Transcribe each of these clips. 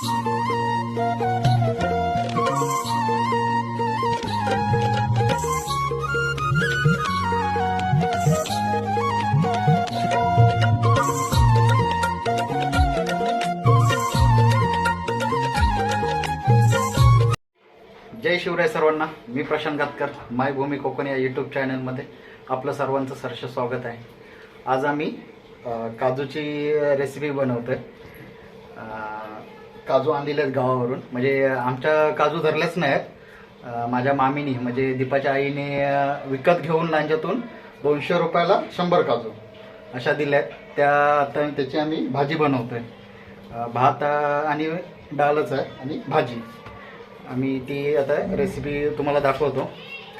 जय शिवराय सर्वांना मी प्रशांत गातकर मायभूमी कोकण या यूट्यूब चॅनलमध्ये आपलं सर्वांचं सरस स्वागत आहे. आज आम्ही काजूची रेसिपी बनवतोय. आहे काजू आणलेले आहेत गावावरून. म्हणजे आमच्या काजू धरलेच नाहीत. माझ्या मामीनी म्हणजे दीपाच्या आईने विकत घेऊन लांजातून दोनशे रुपयाला शंभर काजू अशा दिल्या आहेत त्या आता त्याची आम्ही भाजी बनवतो आहे भात आणि डालच आहे आणि भाजी. आम्ही ती आता रेसिपी तुम्हाला दाखवतो.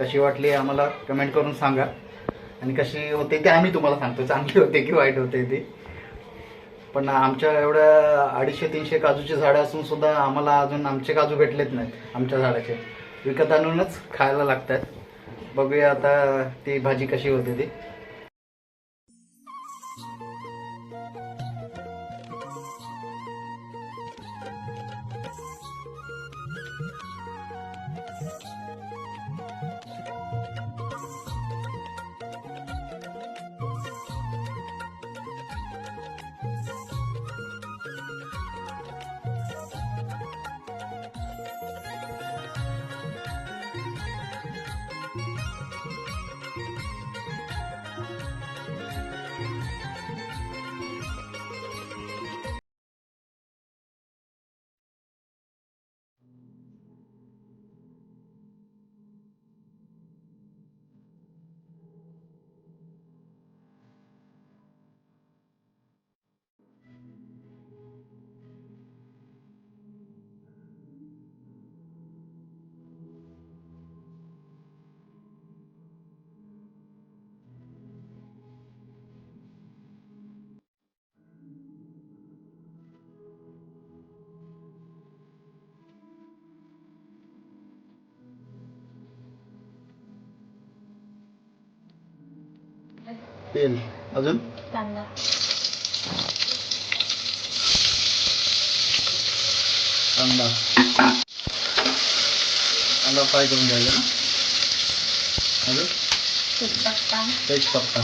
कशी वाटली आम्हाला कमेंट करून सांगा. आणि कशी होते ते आम्ही तुम्हाला सांगतो. चांगली होते की वाईट होते ती. पण आमच्या एवढ्या अडीचशे तीनशे काजूची झाडं असून सुद्धा आम्हाला अजून आमचे काजू भेटलेत नाहीत आमच्या झाडाचे. विकत आणूनच खायला लागतात बघूया आता ती भाजी कशी होते ती. तेल अजून कांदा कांदा कांदा फ्राय करून घ्यायचा ना अजून तेजपत्ता तेजपत्ता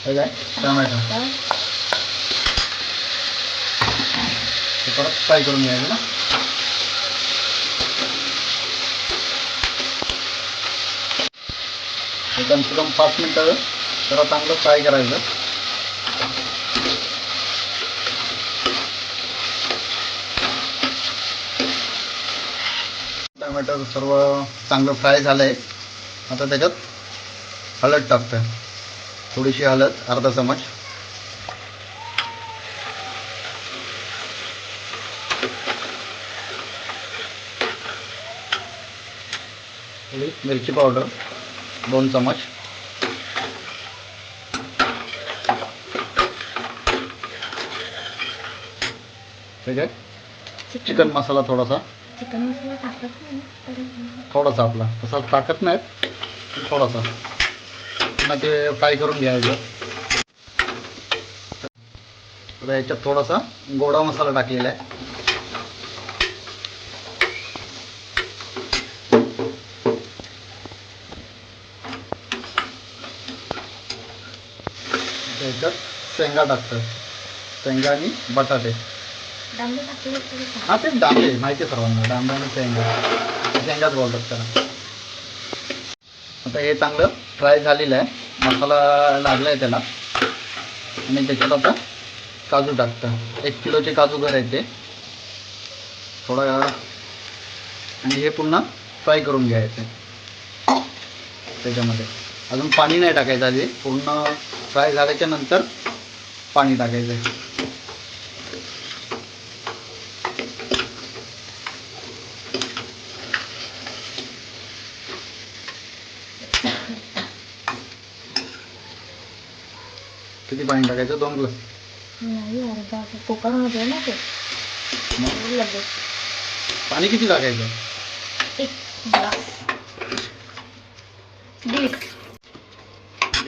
हे काय टमॅटो तर हे परत फ्राय करून घ्यायचं ना हे कम से कम पाच मिनटं जरा चांगलं फ्राय करायचं. टमॅटो सर्व चांगलं फ्राय झालं आहे आता त्याच्यात हळद टाकतोय. थोडीशी हळद अर्धा चमच. थोडी मिरची पावडर. दोन चमच. त्याच्यात चिकन मसाला थोडासा. चिकन मसाला टाकत नाही थोडासा आपला. तसा टाकत नाहीत. थोडासा. पुन्हा ते फ्राय करून घ्यायचं याच्यात थोडासा गोडा मसाला टाकलेला आहे. याच्यात शेंगा टाकतात. शेंगा आणि बटाटे. हा ते डांबे. माहिती आहे सर्वांना. डांबे आणि शेंगा. शेंगाच बोलतात त्याला. आता हे चांगलं फ्राय झालेलं आहे. मसाला लागला आहे त्याला. आणि त्याच्यात आता काजू टाकतं एक किलोचे काजू करायचे. थोडा आणि हे पुन्हा फ्राय करून घ्यायचे. त्याच्यामध्ये. अजून पाणी नाही टाकायचं आधी. पूर्ण फ्राय झाल्याच्यानंतर पाणी टाकायचं किती पाणी टाकायचं दोन ग्लास? पाणी किती टाकायचं?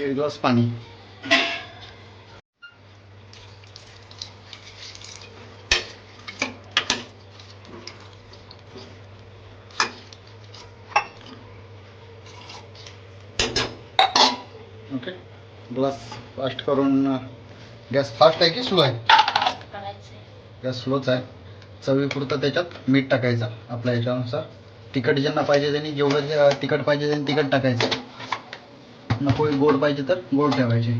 एक ग्लास पाणी. ओके ग्लास फास्ट करून गॅस फास्ट आहे की स्लो आहे? गॅस स्लोच आहे. चवीपुरतं त्याच्यात मीठ टाकायचं. आपल्या ह्याच्यानुसार तिखट ज्यांना पाहिजे त्यांनी जेवढं तिखट पाहिजे त्यांनी तिखट टाकायचं. नको गोड पाहिजे तर गोड ठेवायचे.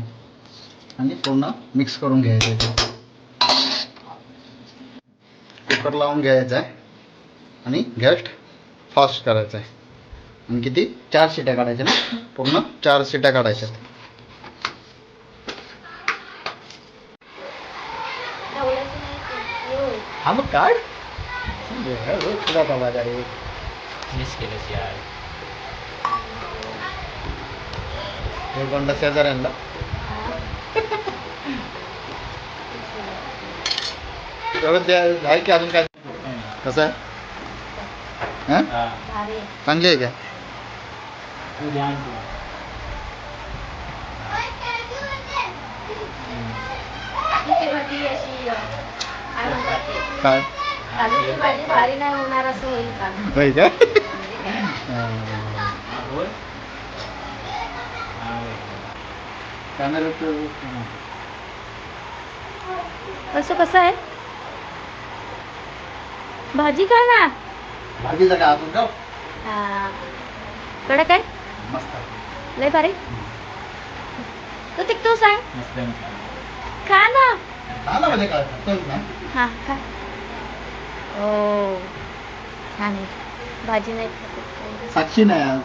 आणि पूर्ण मिक्स करून घ्यायचं. कुकर लावून घ्यायचा आहे. आणि गॅस फास्ट करायचा आहे. आणि किती? चार शिट्या काढायच्या ना? पूर्ण चार शिट्या काढायच्या हा मग काय तुला का बाजार मिस केलंस यार. हे व्यवस्थित आहे की अजून काय? कसं आहे. चांगली आहे अं, काय? होईल का होय काय हा, बोल हा, बोल. कॅमेऱ्यात असं कसं आहे? भाजी का ना. भाजीचा काय अजून कडक आहे? मस्त. लय भारी. तू तिक तू सांग. खा ना. म्हणजे काय? ना. हा खा. ओ छान आहे. भाजी नाही. साक्षी नाही आज.